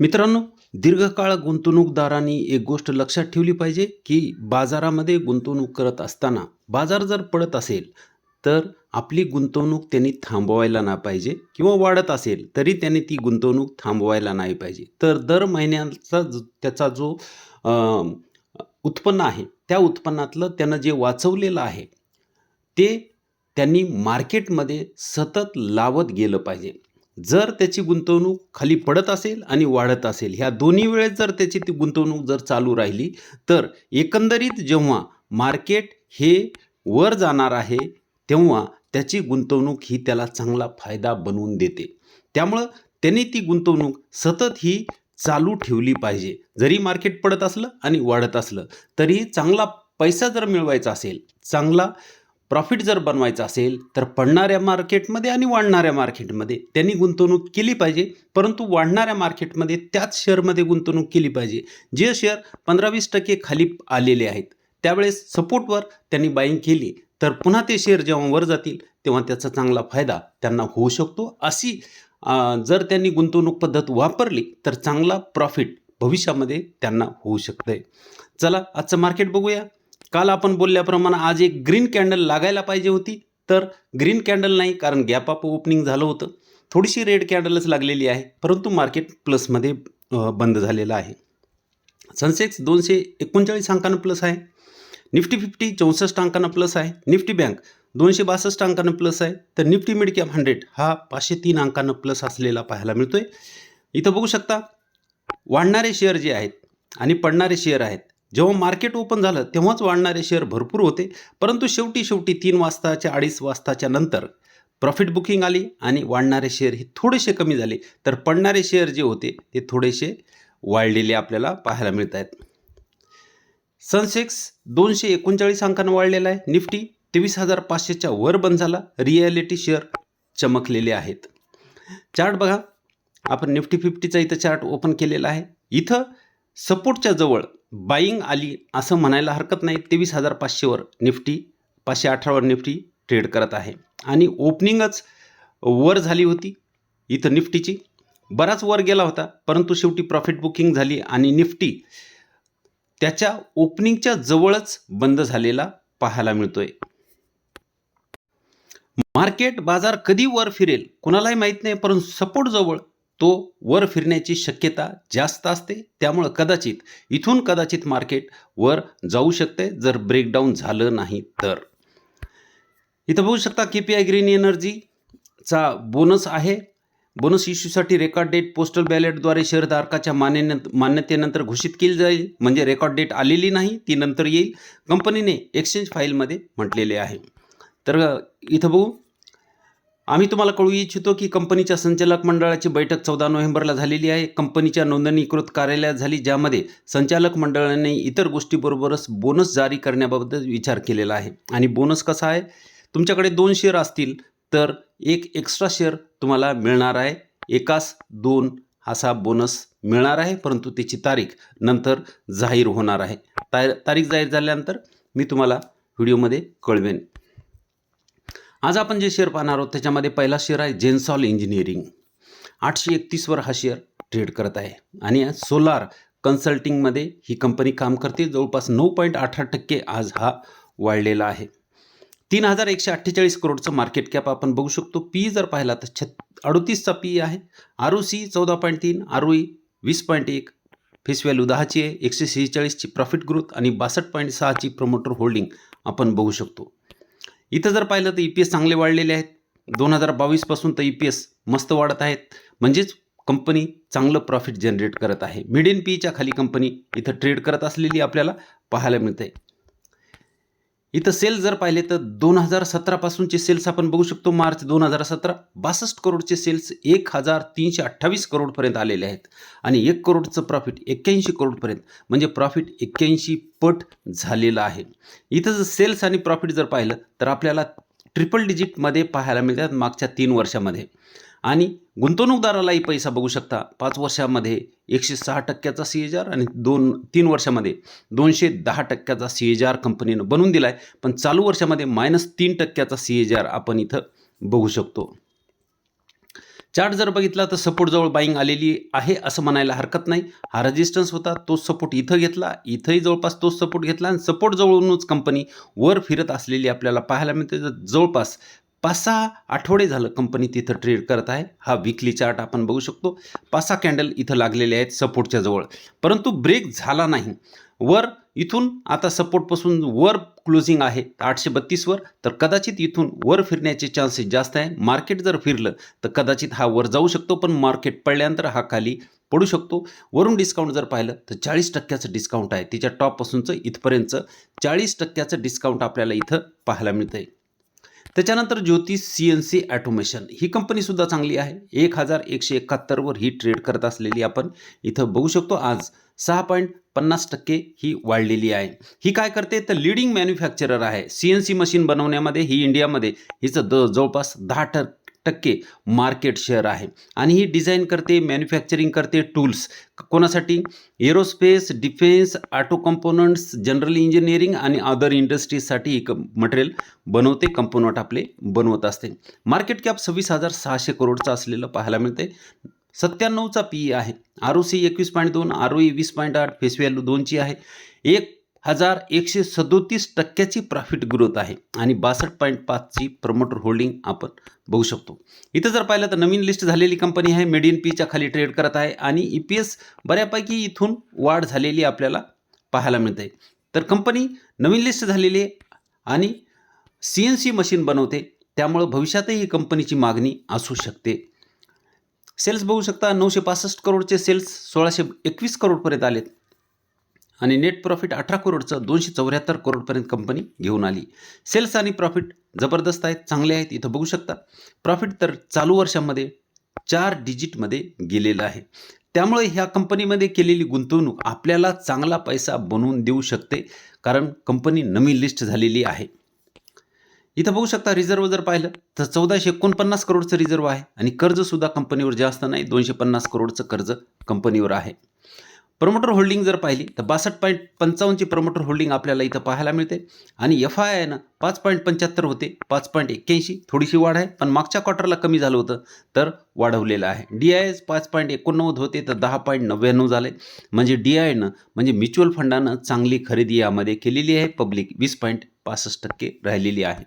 मित्रांनो दीर्घकाळ गुंतवणूकदारांनी एक गोष्ट लक्षात ठेवली पाहिजे की बाजारामध्ये गुंतवणूक करत असताना बाजार जर पडत असेल तर आपली गुंतवणूक त्यांनी थांबवायला ना पाहिजे किंवा वाढत असेल तरी त्यांनी ती गुंतवणूक थांबवायला नाही पाहिजे. तर दर महिन्याचा त्याचा जो उत्पन्न आहे त्या उत्पन्नातलं त्यानं जे वाचवलेलं आहे ते त्यांनी मार्केटमध्ये सतत लावत गेलं पाहिजे. जर त्याची गुंतवणूक खाली पडत असेल आणि वाढत असेल ह्या दोन्ही वेळेस जर त्याची ती गुंतवणूक जर चालू राहिली तर एकंदरीत जेव्हा मार्केट हे वर जाणार आहे तेव्हा त्याची गुंतवणूक ही त्याला चांगला फायदा बनवून देते. त्यामुळं त्याने ती गुंतवणूक सतत ही चालू ठेवली पाहिजे. जरी मार्केट पडत असलं आणि वाढत असलं तरीही चांगला पैसा जर मिळवायचा असेल चांगला प्रॉफिट जर बनवायचं असेल तर पडणाऱ्या मार्केटमध्ये आणि वाढणाऱ्या मार्केटमध्ये त्यांनी गुंतवणूक केली पाहिजे. परंतु वाढणाऱ्या मार्केटमध्ये त्याच शेअरमध्ये गुंतवणूक केली पाहिजे. जे शेअर पंधरा वीस टक्के खाली आलेले आहेत त्यावेळेस सपोर्टवर त्यांनी बाईंग केली. तर पुन्हा ते शेअर जेव्हा वर जातील तेव्हा त्याचा चांगला फायदा त्यांना होऊ शकतो. अशी जर त्यांनी गुंतवणूक पद्धत वापरली तर चांगला प्रॉफिट भविष्यामध्ये त्यांना होऊ शकतं चला आजचं मार्केट बघूया. काल आपण बोलल्याप्रमाणे आज एक ग्रीन कॅन्डल लागायला पाहिजे होती. तर ग्रीन कॅन्डल नाही कारण गॅप अप ओपनिंग झालं होतं. थोडीशी रेड कॅन्डलच लागलेली आहे परंतु मार्केट प्लसमध्ये बंद झालेलं आहे. सनसेक्स दोनशे एकोणचाळीस अंकानं प्लस आहे. निफ्टी फिफ्टी चौसष्ट अंकानं प्लस आहे. निफ्टी बँक दोनशे बासष्ट अंकानं प्लस आहे. तर निफ्टी मिडकॅप हंड्रेड हा पाचशे तीन अंकानं प्लस असलेला पाहायला मिळतोय. इथं बघू शकता वाढणारे शेअर जे आहेत आणि पडणारे शेअर आहेत जेव्हा मार्केट ओपन झालं तेव्हाच वाढणारे शेअर भरपूर होते. परंतु शेवटी शेवटी तीन वाजताच्या अडीच वाजताच्या नंतर प्रॉफिट बुकिंग आली आणि वाढणारे शेअर हे थोडेसे कमी झाले. तर पडणारे शेअर जे होते ते थोडेसे वाढलेले आपल्याला पाहायला मिळत आहेत सनसेक्स दोनशे एकोणचाळीस अंकानं वाढलेला आहे. निफ्टी तेवीस हजार पाचशेच्या वर बंद झाला. रिॲलिटी शेअर चमकलेले आहेत. चार्ट बघा. आपण निफ्टी फिफ्टीचा इथं चार्ट ओपन केलेला आहे. इथं सपोर्टच्या जवळ बाईंग आली असं म्हणायला हरकत नाही तेवीस हजार पाचशेवर निफ्टी पाचशे अठरावर निफ्टी ट्रेड करत आहे. आणि ओपनिंगच वर झाली होती इथं निफ्टीची. बराच वर गेला होता परंतु शेवटी प्रॉफिट बुकिंग झाली आणि निफ्टी त्याच्या ओपनिंगच्या जवळच बंद झालेला पाहायला मिळतोय. मार्केट बाजार कधी वर फिरेल कुणालाही माहीत नाही परंतु सपोर्ट जवळ तो वर फिरण्याची शक्यता जास्त असते. त्यामुळं कदाचित इथून कदाचित मार्केट वर जाऊ शकते जर ब्रेकडाऊन झालं नाही तर. इथं बघू शकता के पी आय ग्रीन एनर्जीचा बोनस आहे. बोनस इश्यूसाठी रेकॉर्ड डेट पोस्टल बॅलेटद्वारे शेअरधारकाच्या मान्य मान्यतेनंतर घोषित केली जाईल. म्हणजे रेकॉर्ड डेट आलेली नाही ती नंतर येईल. कंपनीने एक्सचेंज फाईलमध्ये म्हटलेले आहे. तर इथं बघू. आम्ही तुम्हाला कळवू इच्छितो की कंपनीच्या संचालक मंडळाची बैठक चौदा नोव्हेंबरला झालेली आहे. कंपनीच्या नोंदणीकृत कार्यालयात झाली ज्यामध्ये संचालक मंडळाने इतर गोष्टीबरोबरच बोनस जारी करण्याबाबत विचार केलेला आहे. आणि बोनस कसा आहे? तुमच्याकडे दोन शेअर असतील तर एक एक्स्ट्रा शेअर तुम्हाला मिळणार आहे. एकास दोन असा बोनस मिळणार आहे परंतु त्याची तारीख नंतर जाहीर होणार आहे. ता तारीख जाहीर झाल्यानंतर मी तुम्हाला व्हिडिओमध्ये कळवेन. आज आपण जे शेअर पाहणार आहोत त्याच्यामध्ये पहिला शेअर आहे जेन्सॉल इंजिनिअरिंग आठशे एकतीसवर हा शेअर ट्रेड करत आहे. आणि सोलार कन्सल्टिंगमध्ये ही कंपनी काम करते. जवळपास नऊ पॉईंट अठरा टक्के आज हा वाढलेला आहे. तीन हजार एकशे अठ्ठेचाळीस करोडचं मार्केट कॅप आपण बघू शकतो. पी जर पाहिला तर छत अडतीसचा पी आहे. आर ओ सी चौदा पॉईंट तीन आर ओ ई वीस पॉईंट एक फेस व्हॅल्यू दहाची आहे एकशे सेहेचाळीसची प्रॉफिट ग्रोथ आणि बासष्ट पॉईंट सहाची प्रमोटर होल्डिंग आपण बघू शकतो. इथं जर पाहिलं तर ई पी एस चांगले वाढलेले आहेत. दोन हजार बावीसपासून तर ई पी एस मस्त वाढत आहेत. म्हणजेच कंपनी चांगलं प्रॉफिट जनरेट करत आहे. मिड मिडियन पीच्या खाली कंपनी इथं ट्रेड करत असलेली आपल्याला पाहायला मिळते. इथं सेल जर पाहिले तर दोन हजार सतरापासूनचे सेल्स आपण बघू शकतो. मार्च दोन हजार सतरा बासष्ट करोडचे सेल्स एक हजार तीनशे अठ्ठावीस करोडपर्यंत आलेले आहेत. आणि एक करोडचं प्रॉफिट एक्क्याऐंशी करोडपर्यंत म्हणजे प्रॉफिट एक्क्याऐंशी पट झालेलं आहे. इथं जर सेल्स आणि प्रॉफिट जर पाहिलं तर आपल्याला ट्रिपल डिजिटमध्ये पाहायला मिळतात मागच्या तीन वर्षामध्ये. आणि गुंतवणूकदारालाही पैसा बघू शकता. पाच वर्षामध्ये एकशे सहा टक्क्याचा सी एच आर आणि दोन तीन वर्षामध्ये दोनशे दहा टक्क्याचा सी एच आर कंपनीनं बनवून दिला आहे पण चालू वर्षामध्ये मायनस तीन टक्क्याचा सी एच आर आपण इथं बघू शकतो. चार्ट जर बघितला तर सपोर्ट जवळ बाईंग आलेली आहे असं म्हणायला हरकत नाही. हा रेजिस्टन्स होता तोच सपोर्ट इथं घेतला. इथंही जवळपास तोच सपोर्ट घेतला आणि सपोर्ट जवळूनच कंपनी वर फिरत असलेली आपल्याला पाहायला मिळते. जवळपास पाच सहा आठवडे झालं कंपनी तिथं ट्रेड करत आहे. हा विकली चार्ट आपण बघू शकतो. पाच सहा कॅन्डल इथं लागलेले आहेत सपोर्टच्या जवळ. परंतु ब्रेक झाला नाही. वर इथून आता सपोर्टपासून वर क्लोजिंग आहे आठशे बत्तीसवर तर कदाचित इथून वर फिरण्याचे चान्सेस जास्त आहे. मार्केट जर फिरलं तर कदाचित हा वर जाऊ शकतो. पण मार्केट पडल्यानंतर हा खाली पडू शकतो. वरून डिस्काउंट जर पाहिलं तर चाळीस टक्क्याचं डिस्काउंट आहे. तिच्या टॉपपासूनचं इथपर्यंतचं चाळीस टक्क्याचं डिस्काउंट आपल्याला इथं पाहायला मिळतं आहे त्याच्यानंतर ज्योतिष सी एन सी ॲटोमेशन ही कंपनीसुद्धा चांगली आहे. एक हजार एकशे एकाहत्तरवर ही ट्रेड करत असलेली आपण इथं बघू शकतो. आज सहा पॉईंट पन्नास टक्के ही वाढलेली आहे. ही काय करते? तर लिडिंग मॅन्युफॅक्चरर आहे. सी एन सी मशीन बनवण्यामध्ये ही इंडियामध्ये हिचं द जवळपास दहा ट टक्के मार्केट शेअर आहे. आणि ही डिझाईन करते मॅन्युफॅक्चरिंग करते टूल्स. कोणासाठी? Aerospace defence auto components general engineering आणि अदर इंडस्ट्रीजसाठी ही मटेरियल बनवते कंपोनंट आपले बनवत असते. मार्केट कॅप सव्वीस हजार सहाशे करोडचा असलेलं पाहायला मिळते सत्त्याण्णवचा पी ए आहे. आर ओ सी एकवीस पॉईंट दोन आर ओ ई वीस पॉईंट आठ फेस व्हॅल्यू दोनची आहे. एक हजार एकशे सदोतीस टक्क्याची प्रॉफिट ग्रोथ आहे. आणि बासष्ट पॉईंट पाचची प्रमोटर होल्डिंग आपण बघू शकतो. इथं जर पाहिलं तर नवीन लिस्ट झालेली कंपनी आहे मेड इन पीच्या खाली ट्रेड करत आहे आणि ई पी एस बऱ्यापैकी इथून वाढ झालेली आपल्याला पाहायला मिळते. तर कंपनी नवीन लिस्ट झालेली आहे आणि सी एन सी मशीन बनवते. त्यामुळं भविष्यातही ही कंपनीची मागणी असू शकते. सेल्स बघू शकता नऊशे पासष्ट करोडचे सेल्स सोळाशे एकवीस करोडपर्यंत आलेत. आणि नेट प्रॉफिट अठरा करोडचं दोनशे चौऱ्याहत्तर करोडपर्यंत कंपनी घेऊन आली. सेल्स आणि प्रॉफिट जबरदस्त आहेत चांगले आहेत इथं बघू शकता. प्रॉफिट तर चालू वर्षामध्ये चार डिजिटमध्ये गेलेलं आहे. त्यामुळे ह्या कंपनीमध्ये केलेली गुंतवणूक आपल्याला चांगला पैसा बनवून देऊ शकते कारण कंपनी नवीन लिस्ट झालेली आहे. इथं बघू शकता रिझर्व जर पाहिलं तर चौदाशे एकोणपन्नास करोडचं रिझर्व आहे आणि कर्जसुद्धा कंपनीवर जास्त नाही दोनशे पन्नास करोडचं कर्ज कंपनीवर आहे. प्रमोटर होल्डिंग जर पाहिली तर बासष्ट पॉईंट पंचावन्नची प्रमोटर होल्डिंग आपल्याला इथं पाहायला मिळते. आणि एफ आय आयनं पाच पॉईंट पंच्याहत्तर होते पाच पॉईंट एक्क्याऐंशी थोडीशी वाढ आहे पण मागच्या क्वार्टरला कमी झालं होतं तर वाढवलेलं आहे. डी आय एस पाच पॉईंट एकोणनव्वद होते तर दहा पॉईंट नव्याण्णव झाले. म्हणजे डी आयनं म्हणजे म्युच्युअल फंडानं चांगली खरेदी यामध्ये केलेली आहे पब्लिक वीस पॉईंट पासष्ट टक्के राहिलेली आहे.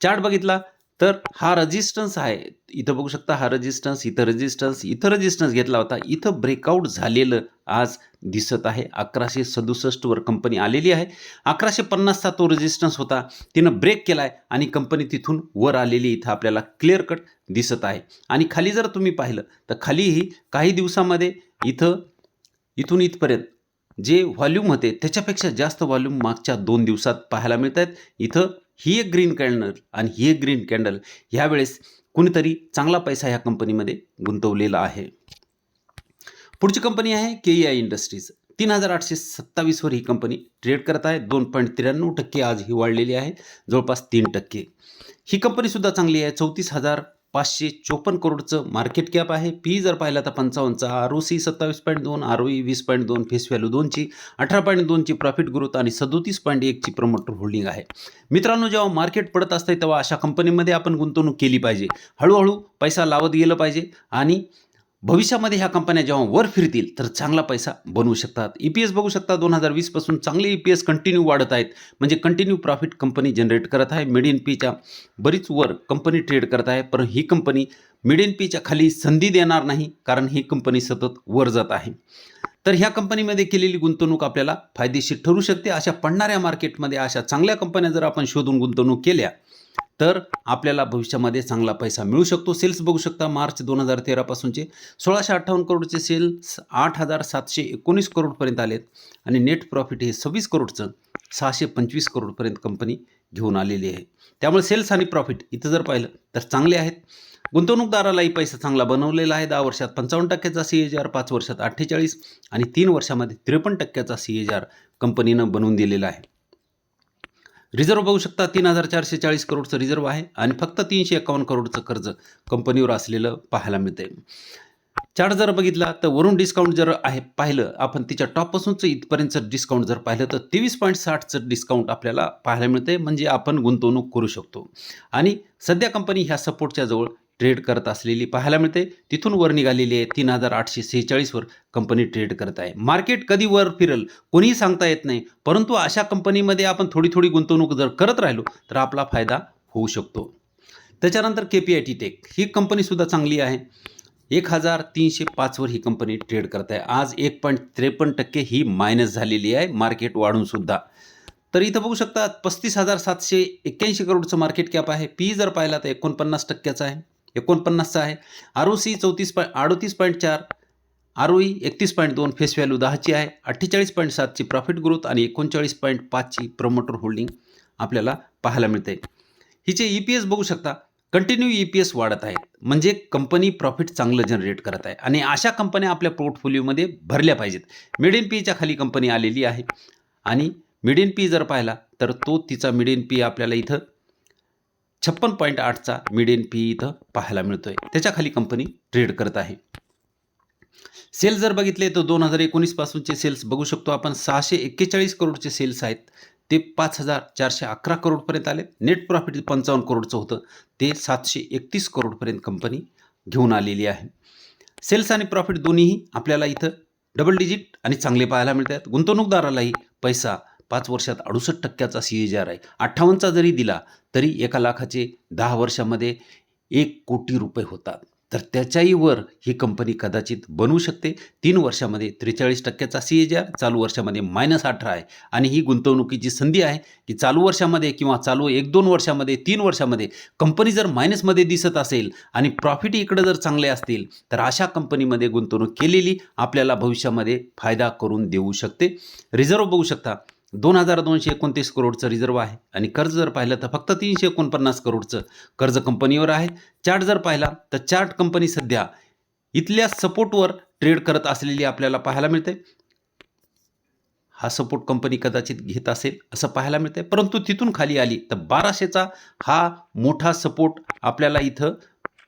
चार्ट बघितला तर हा रजिस्टन्स आहे इथं बघू शकता हा रजिस्टन्स इथं रजिस्टन्स इथं रजिस्टन्स घेतला होता. इथं ब्रेकआउट झालेलं आज दिसत आहे. अकराशे सदुसष्टवर कंपनी आलेली आहे. अकराशे पन्नासचा तो रेजिस्टन्स होता. तिनं ब्रेक केला आहे आणि कंपनी तिथून वर आलेली इथं आपल्याला क्लिअर कट दिसत आहे. आणि खाली जर तुम्ही पाहिलं तर खालीही काही दिवसामध्ये इथं इथून इथपर्यंत जे व्हॉल्यूम होते त्याच्यापेक्षा जास्त व्हॉल्यूम मागच्या दोन दिवसात पाहायला मिळत आहेत इथं ही एक ग्रीन कॅन्डल आणि ही एक ग्रीन कॅन्डल ह्यावेळेस कुणीतरी चांगला पैसा ह्या कंपनीमध्ये गुंतवलेला आहे. पुढची कंपनी आहे के ई आय इंडस्ट्रीज तीन हजार आठशे सत्तावीसवर ही कंपनी ट्रेड करत आहे. दोन पॉईंट त्र्याण्णव टक्के आज ही वाढलेली आहे. जवळपास तीन टक्के. ही कंपनीसुद्धा चांगली आहे. चौतीस हजार पाचशे चोपन्न करोडचं मार्केट कॅप आहे. पी जर पाहिला तर पंचावन्नचा आर ओ सी सत्तावीस पॉईंट दोन आर ओ ई वीस पॉईंट दोन फेस व्हॅल्यू दोनची अठरा पॉईंट दोनची प्रॉफिट ग्रोथ आणि सदोतीस पॉईंट एकची प्रमोटर होल्डिंग आहे. मित्रांनो जेव्हा मार्केट पडत असते तेव्हा अशा कंपनीमध्ये आपण गुंतवणूक केली पाहिजे. हळूहळू पैसा लावत गेलं पाहिजे आणि भविष्यामध्ये ह्या कंपन्या जेव्हा वर फिरतील तर चांगला पैसा बनवू शकतात. ई पी एस बघू शकता दोन हजार वीसपासून चांगले ई पी एस कंटिन्यू वाढत आहेत. म्हणजे कंटिन्यू प्रॉफिट कंपनी जनरेट करत आहे. मिड इन पीच्या बरीच वर कंपनी ट्रेड करत आहे. पण ही कंपनी मिड इन पीच्या खाली संधी देणार नाही कारण ही कंपनी सतत वर जात आहे. तर ह्या कंपनीमध्ये केलेली गुंतवणूक आपल्याला फायदेशीर ठरू शकते. अशा पडणाऱ्या मार्केटमध्ये अशा चांगल्या कंपन्या जर आपण शोधून गुंतवणूक केल्या तर आपल्याला भविष्यामध्ये चांगला पैसा मिळू शकतो. सेल्स बघू शकता मार्च दोन हजार तेरापासूनचे सोळाशे अठ्ठावन्न करोडचे सेल्स आठ हजार सातशे एकोणीस करोडपर्यंत आलेत. आणि नेट प्रॉफिट हे सव्वीस करोडचं सहाशे पंचवीस करोडपर्यंत कंपनी घेऊन आलेली आहे. त्यामुळे सेल्स आणि प्रॉफिट इथं जर पाहिलं तर चांगले आहेत. गुंतवणूकदारालाही पैसा चांगला बनवलेला आहे. दहा वर्षात पंचावन्न टक्क्याचा सी एच आर पाच वर्षात अठ्ठेचाळीस आणि तीन वर्षामध्ये त्रेपन्न टक्क्याचा सी एच आर कंपनीनं बनवून दिलेला आहे. रिझर्व बघू शकता तीन हजार चारशे चाळीस करोडचं रिझर्व आहे आणि फक्त तीनशे एकावन्न करोडचं कर्ज कंपनीवर असलेलं पाहायला मिळतंय. चार्ट जर बघितला तर वरून डिस्काउंट जर आहे पाहिलं आपण तिच्या टॉपपासूनचं इथपर्यंतचं डिस्काउंट जर पाहिलं तर तेवीस पॉईंट साठचं डिस्काउंट आपल्याला पाहायला मिळतंय. म्हणजे आपण गुंतवणूक करू शकतो. आणि सध्या कंपनी ह्या सपोर्टच्या जवळ ट्रेड करत असलेली पाहायला मिळते. तिथून वर निघालेली आहे. तीन हजार आठशे सेहेचाळीसवर कंपनी ट्रेड करत आहे. मार्केट कधी वर फिरल कोणीही सांगता येत नाही. परंतु अशा कंपनीमध्ये आपण थोडी थोडी गुंतवणूक जर करत राहिलो तर आपला फायदा होऊ शकतो. त्याच्यानंतर K P I T tech ही कंपनीसुद्धा चांगली आहे. एक हजार तीनशे पाचवर ही कंपनी ट्रेड करत आहे. आज एक पॉईंट त्रेपन्न टक्के ही मायनस झालेली आहे. मार्केट वाढूनसुद्धा तर इथं बघू शकता पस्तीस हजार सातशे एक्क्याऐंशी करोडचं मार्केट कॅप आहे. पी जर पाहिला तर एकोणपन्नास टक्क्याचा आहे. एकोणपन्नासचा आहे. आर ओ सी चौतीस पॉईंट अडोतीस पॉईंट चार आर ओ ई एकतीस पॉईंट दोन फेस व्हॅल्यू दहाची आहे. अठ्ठेचाळीस पॉईंट सातची प्रॉफिट ग्रोथ आणि एकोणचाळीस पॉईंट पाचची प्रमोटर होल्डिंग आपल्याला पाहायला मिळते हिचे ई पी एस बघू शकता. कंटिन्यू ई पी एस वाढत आहेत म्हणजे कंपनी प्रॉफिट चांगलं जनरेट करत आहे. आणि अशा कंपन्या आपल्या पोर्टफोलिओमध्ये भरल्या पाहिजेत. मिड पीच्या खाली कंपनी आलेली आहे. आणि मिड पी जर पाहिला तर तो तिचा मिड पी आपल्याला इथं छप्पन पॉईंट आठचा मिडियन पी इथं पाहायला मिळतोय. त्याच्याखाली कंपनी ट्रेड करत आहे. सेल जर बघितले तर दोन हजार एकोणीसपासूनचे सेल्स बघू शकतो आपण. सहाशे एक्केचाळीस करोडचे सेल्स आहेत. ते पाच हजार चारशे अकरा करोडपर्यंत आले. नेट प्रॉफिट पंचावन्न करोडचं होतं. ते सातशे एकतीस करोडपर्यंत कंपनी घेऊन आलेली आहे. सेल्स आणि प्रॉफिट दोन्हीही आपल्याला इथं डबल डिजिट आणि चांगले पाहायला मिळत आहेत गुंतवणूकदारालाही पैसा पाच वर्षात अडुसष्ट टक्क्याचा सी एच आर आहे. अठ्ठावन्नचा जरी दिला तरी एका लाखाचे दहा वर्षामध्ये एक कोटी रुपये होतात. तर त्याच्याही वर ही कंपनी कदाचित बनवू शकते. तीन वर्षामध्ये त्रेचाळीस टक्क्याचा सी एच आर चालू वर्षामध्ये मायनस अठरा आहे. आणि ही गुंतवणुकीची संधी आहे की चालू वर्षामध्ये किंवा चालू एक दोन वर्षामध्ये तीन वर्षामध्ये कंपनी जर मायनसमध्ये दिसत असेल आणि प्रॉफिट इकडं जर चांगले असतील तर अशा कंपनीमध्ये गुंतवणूक केलेली आपल्याला भविष्यामध्ये फायदा करून देऊ शकते. रिझर्व बघू शकता. दोन हजार दोनशे एकोणतीस करोडचं रिझर्व आहे. आणि कर्ज जर पाहिलं तर फक्त तीनशे एकोणपन्नास करोडचं कर्ज कंपनीवर आहे. चार्ट जर पाहिला तर चार्ट कंपनी सध्या इथल्या सपोर्टवर ट्रेड करत असलेली आपल्याला पाहायला मिळते. हा सपोर्ट कंपनी कदाचित घेत असेल असं पाहायला मिळते परंतु तिथून खाली आली तर बाराशेचा हा मोठा सपोर्ट आपल्याला इथं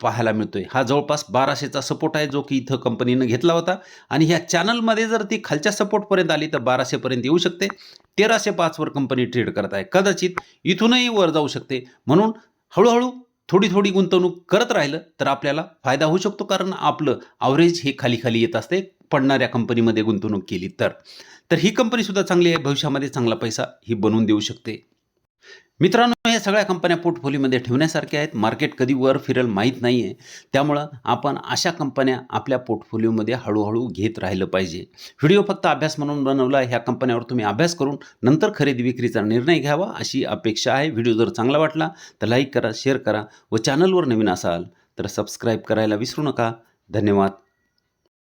पाहायला मिळतोय. हा जवळपास बाराशेचा सपोर्ट आहे जो की इथं कंपनीनं घेतला होता. आणि ह्या चॅनलमध्ये जर ती खालच्या सपोर्टपर्यंत आली तर बाराशेपर्यंत येऊ शकते. तेराशे पाचवर कंपनी ट्रेड करत आहे. कदाचित इथूनही वर जाऊ शकते. म्हणून हळूहळू थोडी थोडी गुंतवणूक करत राहिलं तर आपल्याला फायदा होऊ शकतो. कारण आपलं ॲव्हरेज हे खाली खाली येत असते. पडणाऱ्या कंपनीमध्ये गुंतवणूक केली तर. तर ही कंपनीसुद्धा चांगली आहे. भविष्यामध्ये चांगला पैसा ही बनवून देऊ शकते. मित्रांनो या सगळ्या कंपन्या पोर्टफोलिओमध्ये ठेवण्यासारख्या आहेत. मार्केट कधी वर फिरेल माहीत नाही आहे त्यामुळं आपण अशा कंपन्या आपल्या पोर्टफोलिओमध्ये हळूहळू घेत राहिलं पाहिजे. व्हिडिओ फक्त अभ्यास म्हणून बनवला ह्या कंपन्यावर तुम्ही अभ्यास करून नंतर खरेदी विक्रीचा निर्णय घ्यावा अशी अपेक्षा आहे. व्हिडिओ जर चांगला वाटला तर लाईक करा शेअर करा व चॅनलवर नवीन असाल तर सबस्क्राईब करायला विसरू नका. धन्यवाद.